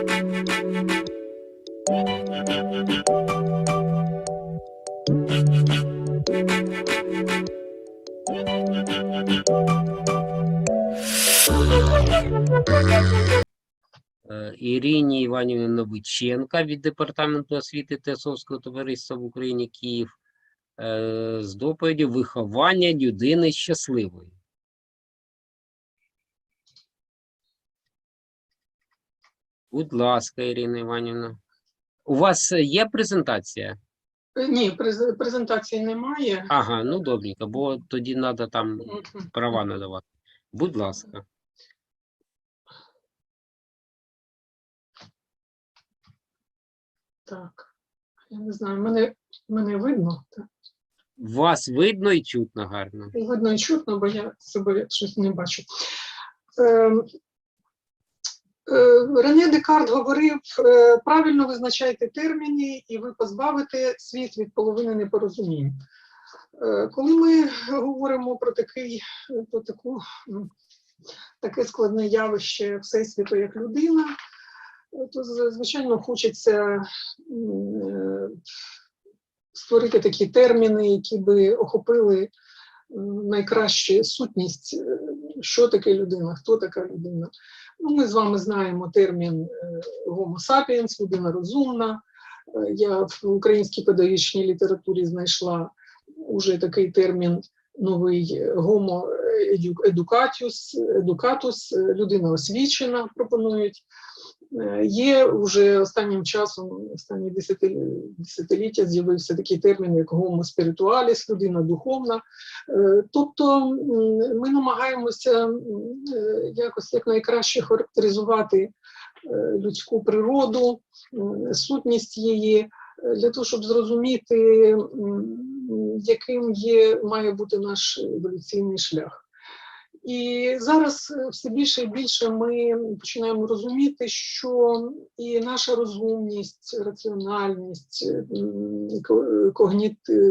Е, Ірині Іванівні Новиченка від Департаменту освіти Тесовського товариства в Україні Київ е, з доповіддю виховання людини щасливої. Будь ласка, Ірина Іванівна. У вас е, є презентація? Е, Ні, през- презентації немає. Ага, ну добренько, бо тоді треба там права надавати. Будь ласка. Так. Я не знаю, мене, мене видно. Так. Вас видно і чутно гарно. Видно і чутно, бо я себе щось не бачу. Ем, Рене Декарт говорив: е, правильно визначайте терміни, і ви позбавите світ від половини непорозумінь. Е, Коли ми говоримо про такий, про таку, таке складне явище Всесвіту, як людина, е, то звичайно хочеться е, створити такі терміни, які би охопили м, найкраще сутність, е, що таке людина, хто така людина. Ну, ми з вами знаємо термін е, Homo sapiens, людина розумна. Е, Я в українській педагогічній літературі знайшла уже такий термін новий е, Homo educatus, educatus, людина освічена, пропонують. Є вже останнім часом, останні десятилі- десятиліття з'явився такий термін, як spiritualis, людина духовна. Е, Тобто ми намагаємося е, якось якнайкраще характеризувати е, людську природу, сутність її, для того, щоб зрозуміти, яким є, має бути наш еволюційний шлях. І зараз е, все більше і більше ми починаємо розуміти, що і наша розумність, раціональність, е,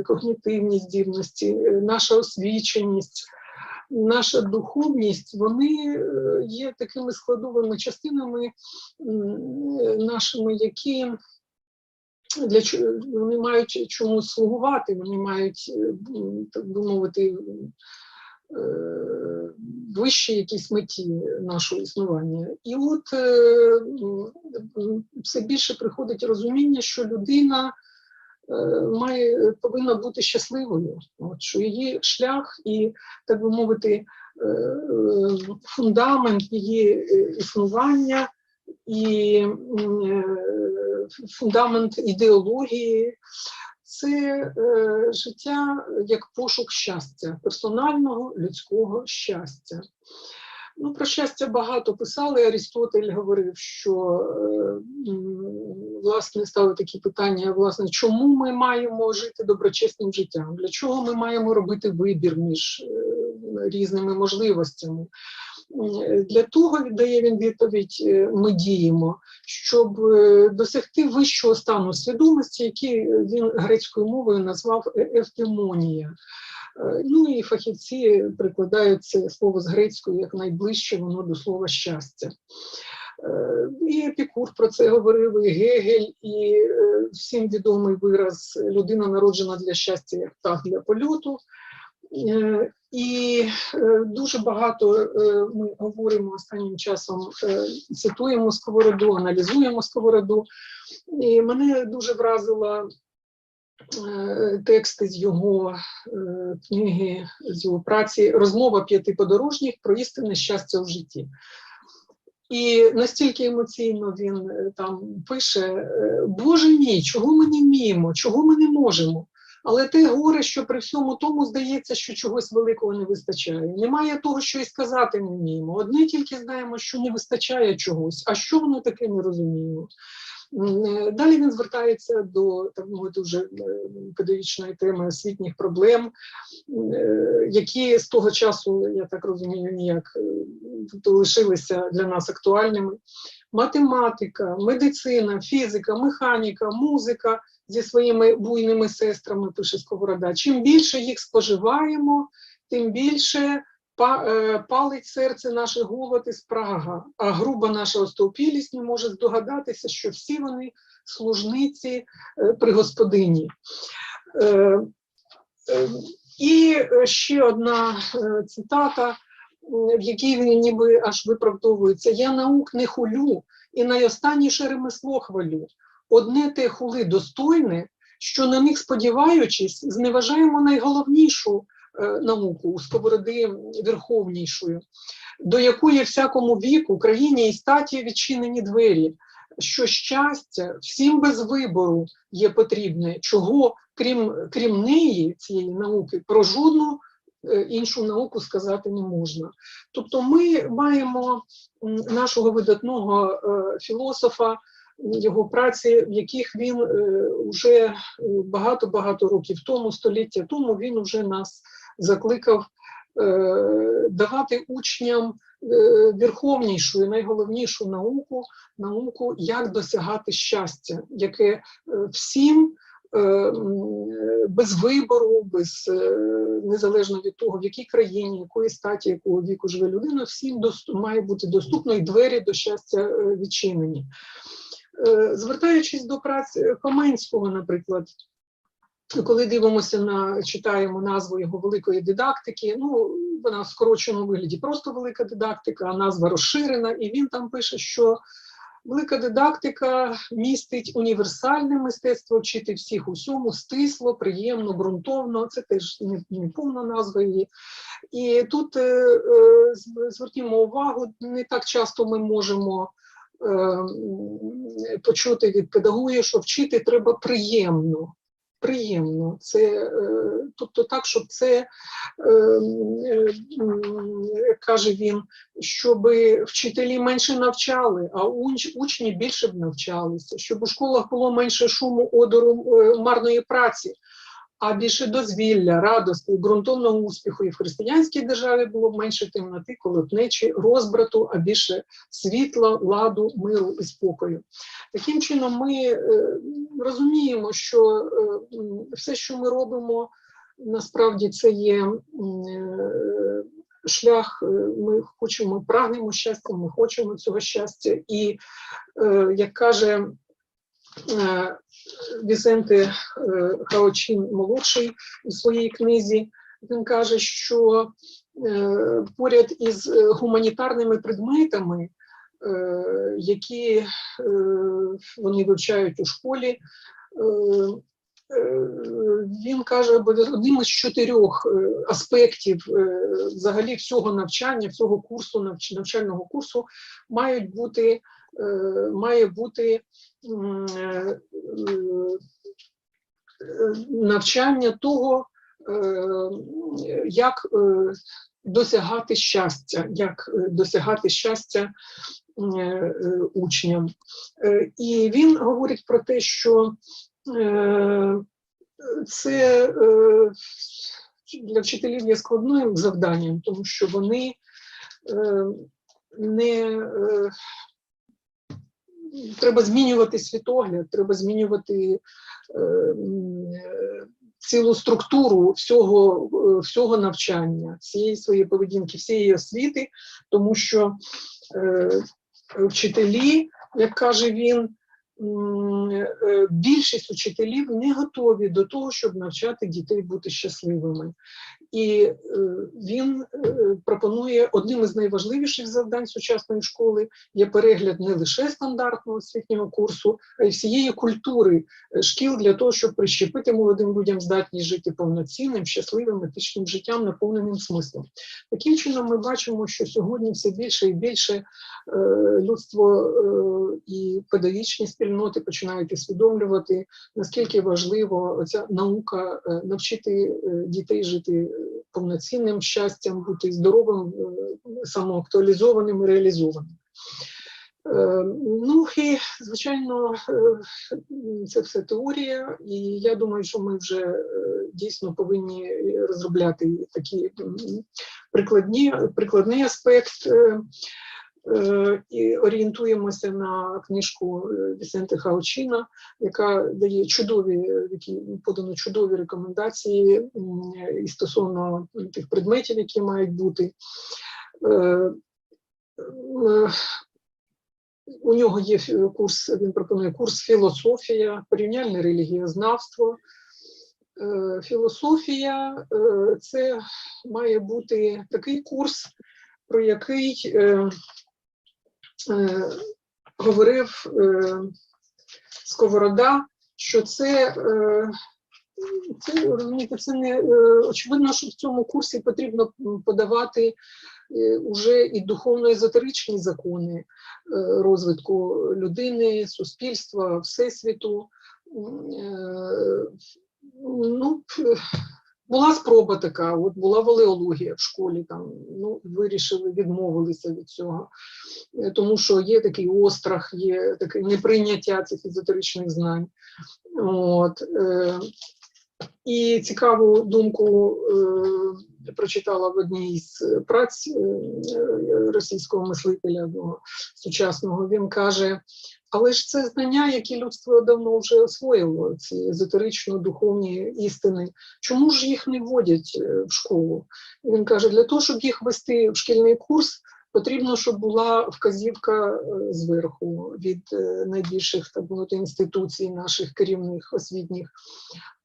когнітивні здібності, е, наша освіченість, наша духовність, вони є такими складовими частинами нашими, які для чо- вони мають чомусь слугувати, вони мають, так би мовити, вищій якійсь меті нашого існування. І от е, все більше приходить розуміння, що людина е, має повинна бути щасливою, от, що її шлях і, так би мовити, е, е, фундамент її е, існування і е, фундамент ідеології це е, життя як пошук щастя, персонального людського щастя. Ну, про щастя багато писали. Арістотель говорив, що е, власне ставив такі питання: власне, чому ми маємо жити доброчесним життям? Для чого ми маємо робити вибір між е, різними можливостями? Для того дає він відповідь: е, ми діємо, щоб е, досягти вищого стану свідомості, який він грецькою мовою назвав е- евтимонія. Е, Ну і фахівці прикладають це слово з грецькою як найближче воно до слова щастя. Е, І Епікур про це говорив, і Гегель, і е, всім відомий вираз людина народжена для щастя, як птах для польоту. І е, дуже багато е, ми говоримо останнім часом, е, цитуємо сковороду, аналізуємо сковороду. І мене дуже вразила тексти з його книги, з його праці Розмова п'яти подорожніх про істинне щастя в житті. І настільки емоційно він там пише: Боже мій, чого ми не вміємо, чого ми не можемо. Але те горе, що при всьому тому здається, що чогось великого не вистачає. Немає того, що і сказати не вміємо. Одне тільки знаємо, що не вистачає чогось, а що воно таке не розуміємо. Е, Далі він звертається до мовити вже е, педагогічної теми освітніх проблем, е, які з того часу, я так розумію, ніяк тобто лишилися для нас актуальними. Математика, медицина, фізика, механіка, музика зі своїми буйними сестрами, пише Сковорода. Чим більше їх споживаємо, тим більше е, палить серце наше голод і спрага, а груба наша остовпілість не може здогадатися, що всі вони служниці е, при господині. Е, і ще одна цитата, в якій він ніби аж виправдовується: Я наук не хулю і найостанніше ремесло хвалю. Одне те хули достойне, що на них сподіваючись, зневажаємо найголовнішу е, науку у сковороди верховнішою, до якої всякому віку, країні і статі відчинені двері, що щастя всім без вибору є потрібне, чого крім, крім неї, цієї науки, про жодну іншу науку сказати не можна. Тобто ми маємо нашого видатного е, філософа, його праці, в яких він вже багато-багато років тому, століття тому, він вже нас закликав е, давати учням е, верховнішу і найголовнішу науку, науку, як досягати щастя, яке е, всім е, без вибору, без е, незалежно від того, в якій країні, якої статі, якого віку живе людина, всім має бути доступно і двері до щастя е, відчинені. Е, Звертаючись до праці Хоменського, наприклад, коли дивимося на читаємо назву його великої дидактики, ну вона в скороченому вигляді просто велика дидактика, а назва розширена, і він там пише, що велика дидактика містить універсальне мистецтво вчити всіх усьому, стисло, приємно, ґрунтовно. Це теж не, не повна назва її. І тут е, е, з- звернімо увагу, не так часто ми можемо е, почути від педагогів, що вчити треба приємно. Приємно, це е, тобто так, щоб це е, каже він, щоб вчителі менше навчали, а учні більше б навчалися, щоб у школах було менше шуму, одору е, марної праці, а більше дозвілля, радості, ґрунтовного успіху. І в християнській державі було менше темноти, колотнечі, розбрату, а більше світла, ладу, миру і спокою. Таким чином, ми е, розуміємо, що е, все, що ми робимо, насправді це є е, шлях. Ми хочемо, прагнемо щастя, ми хочемо цього щастя. І як каже е, Візенте е, Хаочин молодший у своїй книзі, він каже, що е, поряд із гуманітарними предметами, які вони вивчають у школі. Він каже, одним із чотирьох аспектів взагалі всього навчання, всього курсу, навчального курсу мають бути, має бути е, е, навчання того, е, як е, досягати щастя, як е, досягати щастя е, е, учням. Е, І він говорить про те, що е, це е, для вчителів є складним завданням, тому що вони е, не е, треба змінювати світогляд, треба змінювати е, цілу структуру всього, е, всього навчання, всієї своєї поведінки, всієї освіти, тому що е, вчителі, як каже він, більшість учителів не готові до того, щоб навчати дітей бути щасливими. І е, він е, пропонує одним із найважливіших завдань сучасної школи є перегляд не лише стандартного освітнього курсу, а й всієї культури е, шкіл для того, щоб прищепити молодим людям здатність жити повноцінним, щасливим, етичним життям, наповненим смислом. Таким чином, ми бачимо, що сьогодні все більше і більше людство і педагогічні спільноти починають усвідомлювати, наскільки важливо ця наука е, навчити е, дітей жити е, повноцінним щастям, бути здоровим, самоактуалізованим і реалізованим. Ну і звичайно, це все теорія, і я думаю, що ми вже дійсно повинні розробляти такі прикладний аспект. Е, Е, І орієнтуємося на книжку е, Вісенти Хаучина, яка дає чудові, е, які подано чудові рекомендації і стосовно тих предметів, які мають бути. Е, е, У нього є курс, він пропонує курс філософія, порівняльне релігієзнавство. Е, Філософія е, це має бути такий курс, про який е, говорив е, Сковорода, що це, е, це, розумієте, це не очевидно, що в цьому курсі потрібно подавати уже і духовно-езотеричні закони розвитку людини, суспільства, всесвіту. Ну, була спроба така, от була валеологія в школі, там, ну, вирішили, відмовилися від цього, Е, тому що є такий острах, є таке неприйняття цих езотеричних знань. От, е, і цікаву думку е, прочитала в одній з праць е, е, російського мислителя сучасного. Він каже: але ж це знання, які людство давно вже освоїло, ці езотерично-духовні істини. Чому ж їх не вводять е, в школу? Він каже: для того, щоб їх вести в шкільний курс, потрібно, щоб була вказівка е, зверху від е, найбільших так мовити, інституцій наших керівних освітніх.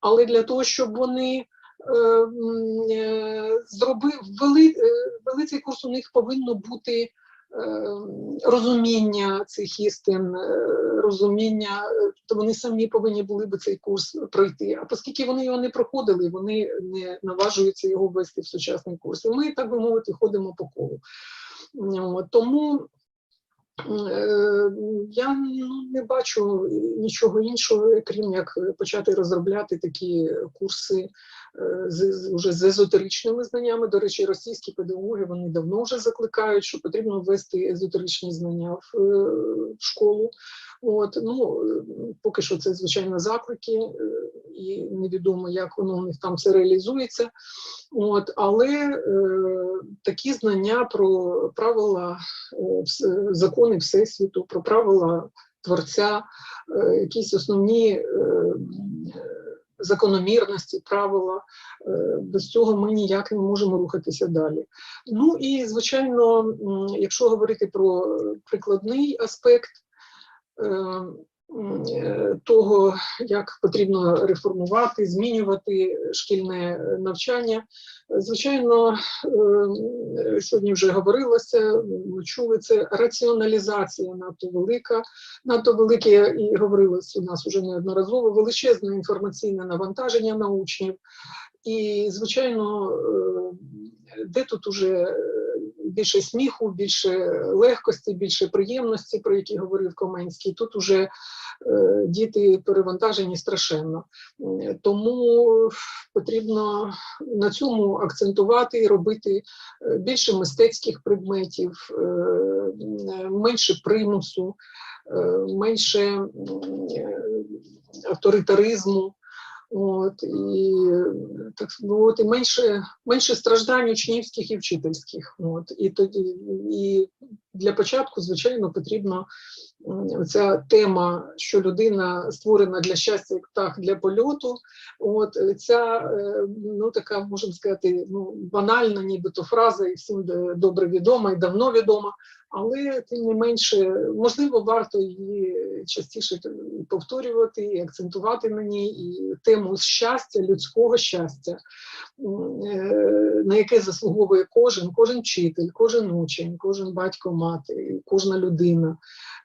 Але для того, щоб вони е, м, е, зроби, ввели, ввели цей курс, у них повинно бути розуміння цих істин, розуміння, то вони самі повинні були би цей курс пройти. А оскільки вони його не проходили, вони не наважуються його ввести в сучасний курс. І ми, так би мовити, ходимо по колу. Тому е, я ну, не бачу нічого іншого, крім як почати розробляти такі курси е, з, уже з езотеричними знаннями. До речі, російські педагоги вони давно вже закликають, що потрібно ввести езотеричні знання в, е, в школу. От, ну, поки що це звичайно заклики, і невідомо, як воно у них там все реалізується. От, але е, такі знання про правила, е, закони Всесвіту, про правила Творця, е, якісь основні е, е, закономірності, правила. е, Без цього ми ніяк не можемо рухатися далі. Ну і звичайно, якщо говорити про прикладний аспект. Е, Того, як потрібно реформувати, змінювати шкільне навчання, Звичайно, е, сьогодні вже говорилося, ми чули це раціоналізація надто велика, надто велике і говорилось у нас вже неодноразово величезне інформаційне навантаження на учнів. І, звичайно, е, де тут уже більше сміху, більше легкості, більше приємності, про які говорив Коменський. Тут уже е, діти перевантажені страшенно. Е, Тому потрібно на цьому акцентувати і робити е, більше мистецьких предметів, менше примусу, менше авторитаризму. От, і так мовити, менше, менше страждань учнівських і вчительських. От, і тоді і для початку, звичайно, потрібно ця тема, що людина створена для щастя, як птах для польоту. От е, ця е, ну така можемо сказати, ну банальна, нібито фраза, і всім добре відома і давно відома. Але тим не менше, можливо, варто її частіше повторювати і акцентувати на ній і тему щастя, людського щастя, е, на яке заслуговує кожен, кожен вчитель, кожен учень, кожен батько, мати, кожна людина.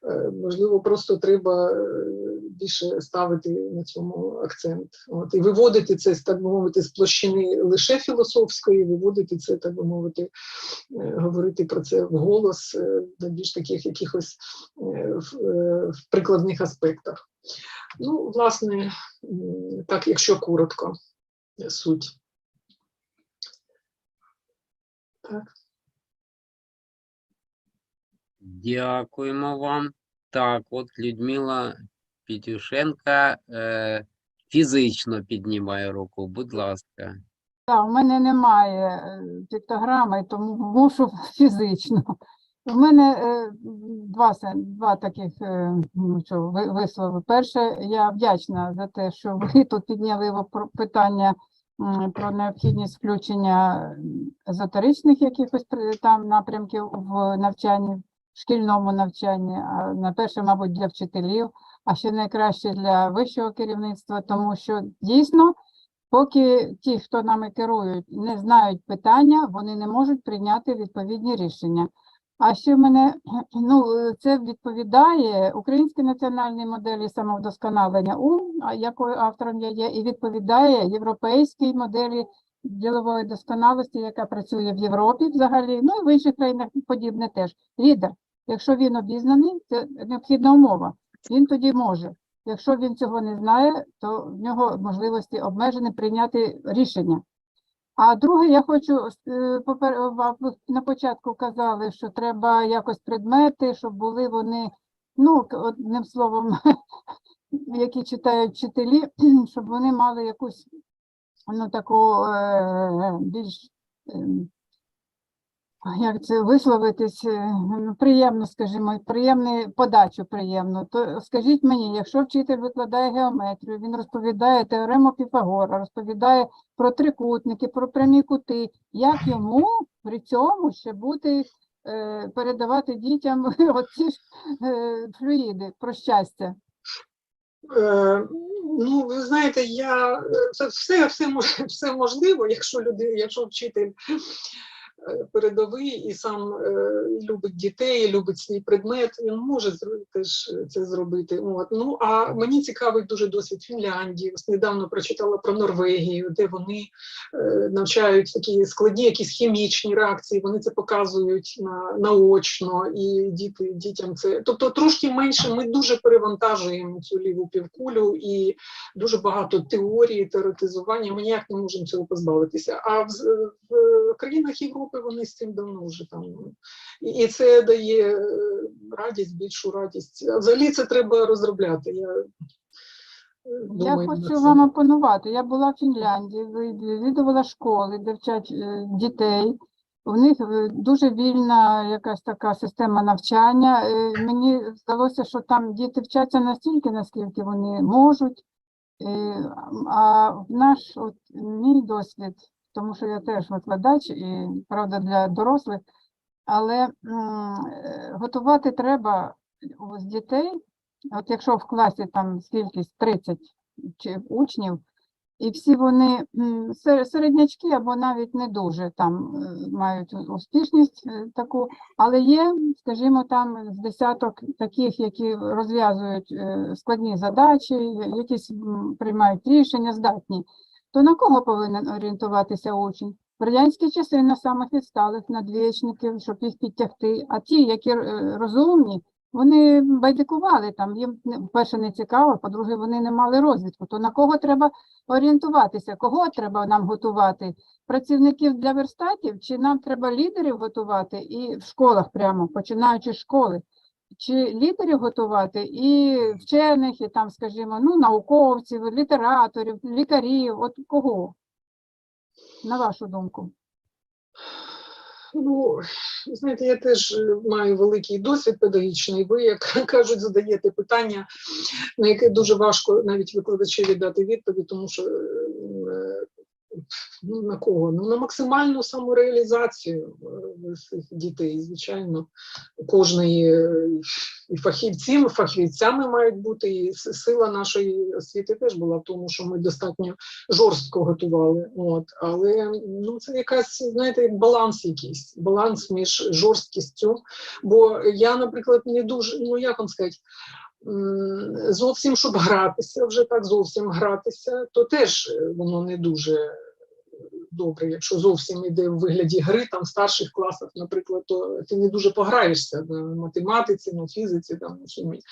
Е, Можливо, просто треба е, більше ставити на цьому акцент. От, і виводити це, так би мовити, з площини лише філософської, виводити це, так би мовити, е, говорити про це вголос на більш таких якихось в, прикладних аспектах. Ну, власне, так, якщо коротко, суть. Так. Дякуємо вам. Так, от Людмила Петюшенка е, фізично піднімає руку. Будь ласка. Так, в мене немає е, піктограми, тому мушу фізично. У мене е, два, два таких е, ну, вислови. Перше, я вдячна за те, що ви тут підняли питання про необхідність включення езотеричних якихось там напрямків в навчанні, шкільному навчанні. На перше, мабуть, для вчителів, а ще найкраще для вищого керівництва, тому що дійсно. Поки ті, хто нами керують, не знають питання, вони не можуть прийняти відповідні рішення. А ще мене ну, це відповідає українській національній моделі самовдосконалення, у якою автором я є, і відповідає європейській моделі ділової досконалості, яка працює в Європі взагалі, ну і в інших країнах подібне теж. Лідер, якщо він обізнаний, це необхідна умова. Він тоді може. Якщо він цього не знає, то в нього можливості обмежені прийняти рішення. А друге, я хочу е, ви на початку казали, що треба якось предмети, щоб були вони, ну, одним словом, які читають вчителі, щоб вони мали якусь ну, таку е, більш, ем, як це висловитись, е, ну, приємно, скажімо, приємну подачу приємну. То скажіть мені, якщо вчитель викладає геометрію, він розповідає теорему Піфагора, розповідає про трикутники, про прямі кути, як йому при цьому ще бути е, передавати дітям оці ж е, флюїди про щастя? Е, Ну, ви знаєте, я це все, все, все можливо, якщо люди, якщо вчитель передовий і сам е, любить дітей, любить свій предмет, він може теж це зробити. От. Ну а мені цікавий дуже досвід Фінляндії. Ось недавно прочитала про Норвегію, де вони е, навчають такі складні, якісь хімічні реакції. Вони це показують на наочно, і діти дітям це. Тобто трошки менше ми дуже перевантажуємо цю ліву півкулю і дуже багато теорії, теоретизування. Ми ніяк не можемо цього позбавитися. А в, в країнах Європи вони з цим давно вже там. І, це дає е, радість, більшу радість. А взагалі це треба розробляти. Я, е, Я хочу вам опонувати. Я була в Фінляндії, відвідувала школи, де вчать е, дітей. У них дуже вільна якась така система навчання. Мені здалося, що там діти вчаться настільки, наскільки вони можуть. А в наш от, мій досвід, тому що я теж викладач, і правда для дорослих, але готувати треба з дітей. От якщо в класі там скількись 30 чи учнів, і всі вони середнячки або навіть не дуже там е, мають успішність е, таку, але є, скажімо, там з десяток таких, які розв'язують е, складні задачі, якісь приймають рішення, здатні. То на кого повинен орієнтуватися учень? В радянські часи на самих відсталих, на двічників, щоб їх підтягти, а ті, які е, розумні, вони байдикували там, їм перше не цікаво, по-друге, вони не мали розвитку. То на кого треба орієнтуватися? Кого треба нам готувати? Працівників для верстатів? Чи нам треба лідерів готувати і в школах прямо, починаючи з школи? Чи лідерів готувати і вчених, і там, скажімо, ну, науковців, літераторів, лікарів, от кого? На вашу думку? Ну, знаєте, я теж е, маю великий досвід педагогічний. Ви, як кажуть, задаєте питання, на яке дуже важко навіть викладачеві дати відповідь, тому що е, ну, на кого? Ну, на максимальну самореалізацію е, дітей, звичайно, кожної е, і фахівці, фахівцями мають бути, і сила нашої освіти теж була в тому, що ми достатньо жорстко готували. От, але ну, це якась, знаєте, баланс якийсь, баланс між жорсткістю. Бо я, наприклад, не дуже, ну як вам сказати, зовсім щоб гратися, вже так зовсім гратися, то теж е, воно не дуже добре. Якщо зовсім йде в вигляді гри, там в старших класах, наприклад, то ти не дуже пограєшся на математиці, на фізиці, там на хімії.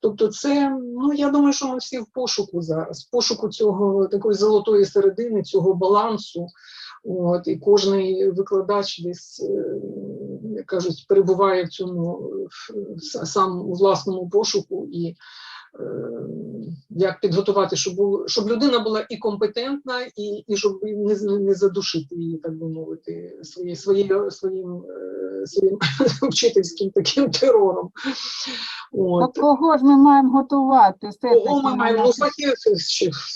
Тобто, це ну я думаю, що ми всі в пошуку зараз, в пошуку цього такої золотої середини, цього балансу. От, і кожний викладач десь, е, як кажуть, перебуває в цьому сам у власному пошуку і е, як підготувати, щоб, було, щоб людина була і компетентна, і, і щоб не, не задушити її, так би мовити, своє, своє, своїм, е, своїм вчительським таким терором. От. Так кого ж ми маємо готувати? Кого ми маємо Ну,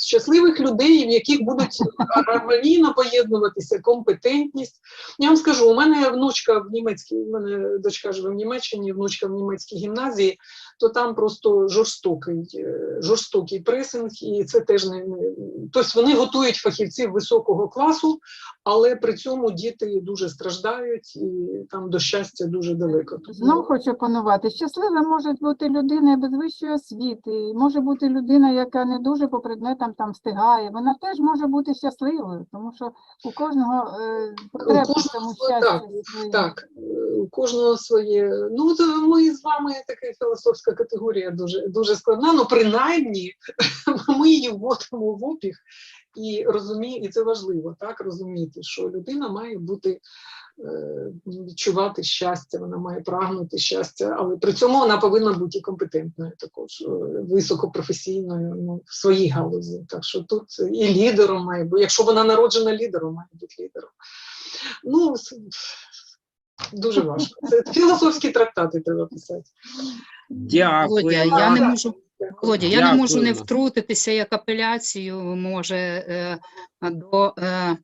щасливих людей, в яких будуть гармонійно поєднуватися компетентність. Я вам скажу, у мене внучка в німецькій, у мене дочка живе в Німеччині, внучка в німецькій гімназії, то там просто жорстокий, е, жорстокий пресинг, і це теж не, тобто вони готують фахівців високого класу, але при цьому діти дуже страждають і там до щастя дуже далеко. Тому- Знов хочу панувати. Щаслива може бути людина без вищої освіти, може бути людина, яка не дуже по предметам там встигає. Вона теж може бути щасливою, тому що у кожного е, кожного цьому щастя. так. Так, е, у кожного своє. Ну, ми з вами така філософська категорія дуже, дуже складна. Ну, принаймні, ми її вводимо в обіг і розуміємо, і це важливо, так розуміти, що людина має бути. е, Відчувати щастя, вона має прагнути щастя, але при цьому вона повинна бути компетентною, також е, високопрофесійною ну, в своїй галузі. Так що тут і лідером має бути. Якщо вона народжена лідером, має бути лідером. Ну, дуже важко. Це філософські трактати треба писати. Дякую. Володя, я не можу, Володя, я не можу не втрутитися як апеляцію, може, е, до е,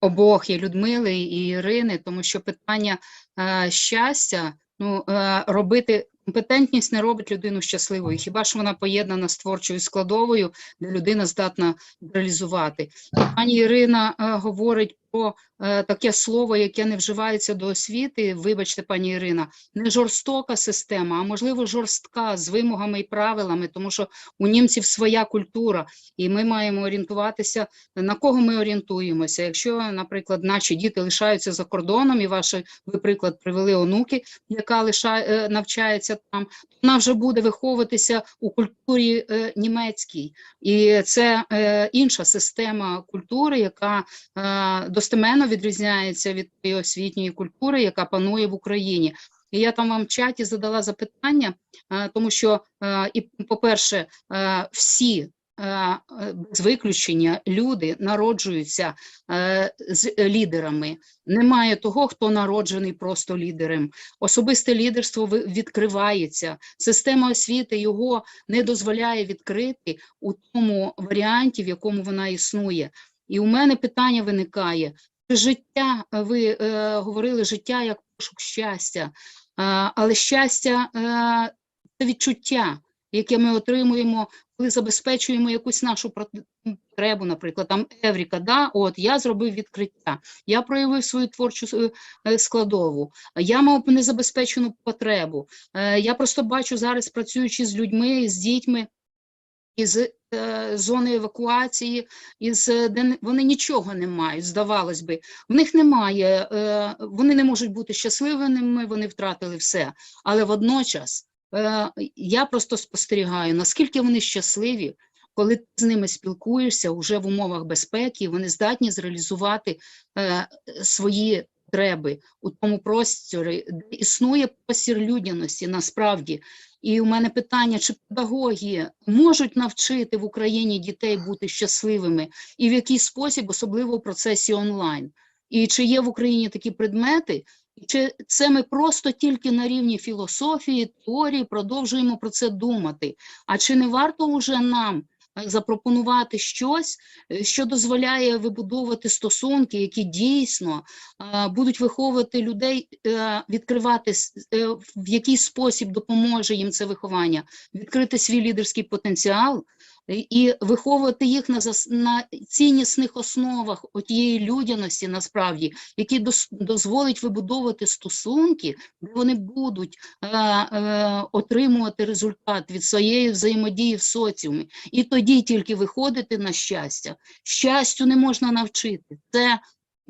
обох і Людмили, і Ірини, тому що питання е, щастя, ну, робити компетентність не робить людину щасливою. Хіба що вона поєднана з творчою складовою, де людина здатна реалізувати. Пані Ірина е, говорить про е, таке слово, яке не вживається до освіти. Вибачте, пані Ірина, не жорстока система, а можливо жорстка з вимогами і правилами, тому що у німців своя культура, і ми маємо орієнтуватися на кого ми орієнтуємося. Якщо, наприклад, наші діти лишаються за кордоном, і ваші ви приклад привели онуки, яка лишає е, навчається там, то вона вже буде виховуватися у культурі е, німецькій, і це е, інша система культури, яка е, достеменно відрізняється від тієї освітньої культури, яка панує в Україні. І я там вам в чаті задала запитання, е, тому що, е, і, по-перше, е, всі е, е, без виключення люди народжуються з лідерами. Немає того, хто народжений просто лідером. Особисте лідерство відкривається. Система освіти його не дозволяє відкрити у тому варіанті, в якому вона існує. І у мене питання виникає: чи життя, е, ви е, говорили життя як пошук щастя, е, але щастя е, це відчуття, яке ми отримуємо, коли забезпечуємо якусь нашу потребу, наприклад, там Евріка, да, от я зробив відкриття, я проявив свою творчу е, складову, я мав незабезпечену потребу. Е, Я просто бачу зараз, працюючи з людьми, з дітьми із е, зони евакуації, із е, де вони нічого не мають, здавалось би. В них немає, е, вони не можуть бути щасливими, вони втратили все. Але водночас я просто спостерігаю, наскільки вони щасливі, коли ти з ними спілкуєшся уже в умовах безпеки, вони здатні зреалізувати свої потреби у тому просторі, де існує простір людяності насправді. І у мене питання, чи педагоги можуть навчити в Україні дітей бути щасливими і в який спосіб, особливо в процесі онлайн? І чи є в Україні такі предмети, і чи це ми просто тільки на рівні філософії, теорії продовжуємо про це думати? А чи не варто вже нам запропонувати щось, е, що дозволяє вибудовувати стосунки, які дійсно е, будуть виховувати людей, е, відкривати в який спосіб допоможе їм це виховання, відкрити свій лідерський потенціал і- виховувати їх на зас- на ціннісних основах тієї людяності, насправді, які дос- дозволить вибудовувати стосунки, вони будуть е, е, отримувати результат від своєї взаємодії в соціумі, і тоді тільки виходити на щастя. Щастю не можна навчити. Це,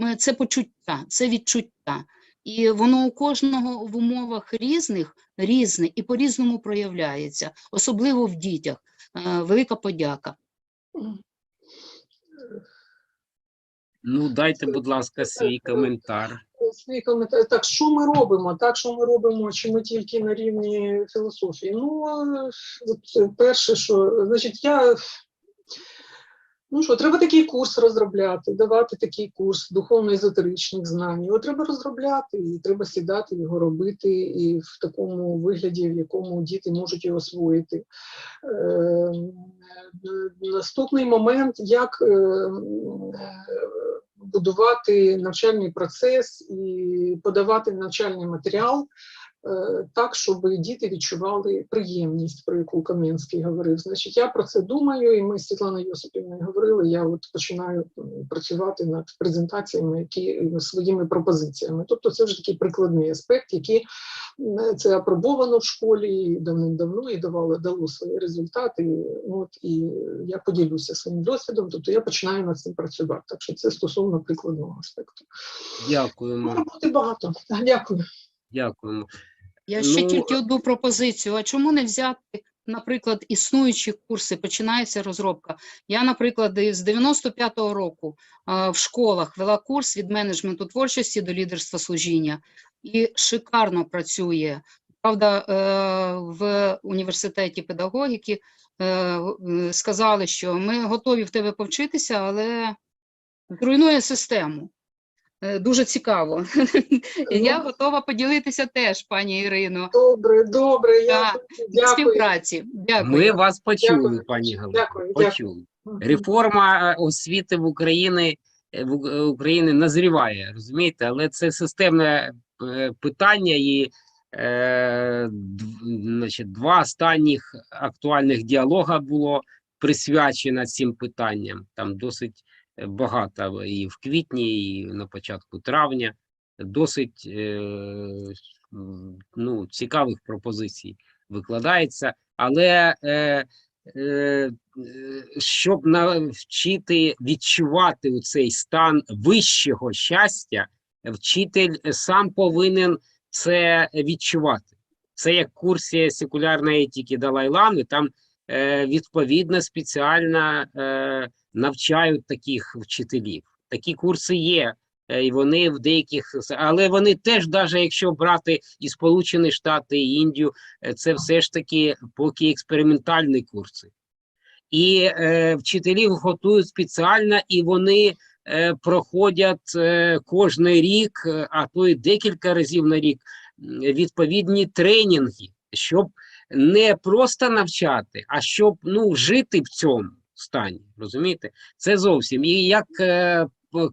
е, це почуття, це відчуття. І воно у кожного в умовах різних різне і по-різному проявляється, особливо в дітях. Е, Велика подяка. Ну, дайте, будь ласка, свій коментар. свій коментар. Так, що ми робимо? Так, що ми робимо, чи ми тільки на рівні філософії? Ну, е, от е, перше, що значить, я. Ну що, треба такий курс розробляти, давати такий курс духовно-езотеричних знань. Його треба розробляти, і треба сідати, його робити, і в такому вигляді, в якому діти можуть його освоїти. Е, наступний момент, як е, е, будувати навчальний процес і подавати навчальний матеріал так, щоб діти відчували приємність, про яку Кам'янський говорив. Значить, я про це думаю, і ми з Світланою Йосипівною говорили. Я от починаю працювати над презентаціями, які е, своїми пропозиціями. Тобто, це вже такий прикладний аспект, який це апробовано в школі давним-давно і давало дало свої результати. От і я поділюся своїм досвідом. Тобто я починаю над цим працювати. Так що це стосовно прикладного аспекту. Дякуємо. Може бути багато. Дякую. Дякуємо. Я ще Ну, тільки одну пропозицію. А чому не взяти, наприклад, існуючі курси, починається розробка. Я, наприклад, з 95-го року а, в школах вела курс від менеджменту творчості до лідерства служіння і шикарно працює. Правда, е, в університеті педагогіки е, е, сказали, що ми готові в тебе повчитися, але зруйнує систему. Е, Дуже цікаво. Я готова поділитися теж, пані Ірино, Добре, добре. Я дякую. співпраці. Дякую. Ми вас почули, Дякую. пані Галина. Дякую, дякую. Почули. Мгм. Реформа е, освіти в Україні е, в Ук- е, назріває, розумієте, але це системне питання, і е, значить, два останніх актуальних діалога було присвячено цим питанням. Там досить багато і в квітні, і на початку травня. Досить е, ну, цікавих пропозицій викладається, але е, е, щоб навчити відчувати у цей стан вищого щастя, вчитель сам повинен це відчувати. Це як курсі секулярної етики Далай-Лами, там відповідно спеціально е, навчають таких вчителів. Такі курси є. е, І вони в деяких, але вони теж, навіть якщо брати і Сполучені Штати, і Індію, е, це все ж таки поки експериментальні курси. І е, вчителів готують спеціально, і вони е, проходять е, кожен рік, е, а то й декілька разів на рік, відповідні тренінги, щоб не просто навчати, а щоб ну, жити в цьому стані. Розумієте? Це зовсім. І як е,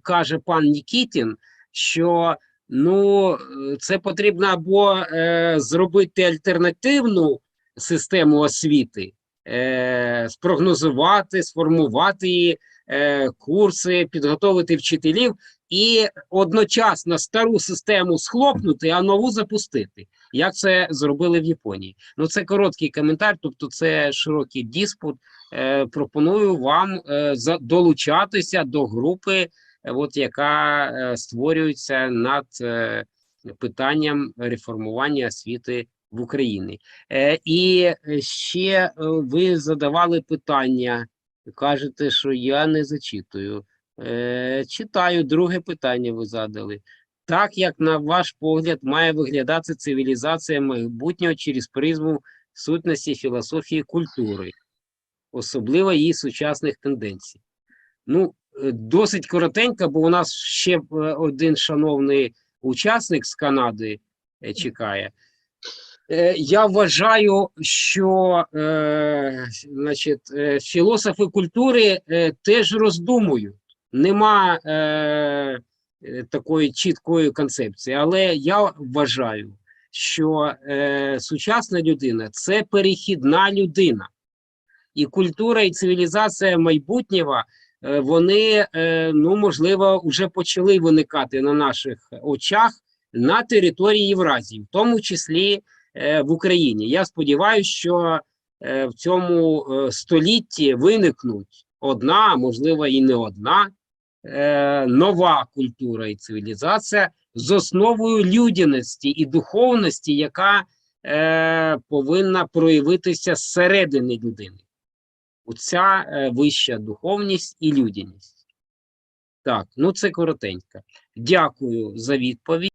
каже пан Нікітін, що ну, це потрібно або е, зробити альтернативну систему освіти, е, спрогнозувати, сформувати її, курси, підготовити вчителів і одночасно стару систему схлопнути, а нову запустити. Як це зробили в Японії? Ну це короткий коментар, тобто це широкий диспут. Е, пропоную вам е, долучатися до групи, е, от яка е, створюється над е, питанням реформування освіти в Україні. Е, і е, ще е, ви задавали питання, кажете, що я не зачитую. Е, читаю, друге питання ви задали. Так, як на ваш погляд, має виглядати цивілізація майбутнього через призму сутності філософії культури, особливо її сучасних тенденцій. Ну, е, досить коротенько, бо у нас ще е, один шановний учасник з Канади е, чекає. Е, Я вважаю, що е, значить, е, філософи культури е, теж роздумують. Нема е, такої чіткої концепції, але я вважаю, що е, сучасна людина це перехідна людина, і культура і цивілізація майбутнього вони, ну можливо, вже почали виникати на наших очах на території Євразії, в тому числі в Україні. Я сподіваюся, що е, в цьому е, столітті виникнуть одна, можливо, і не одна е, нова культура і цивілізація з основою людяності і духовності, яка е, повинна проявитися зсередини людини. Оця е, вища духовність і людяність. Так, ну це коротенько. Дякую за відповідь.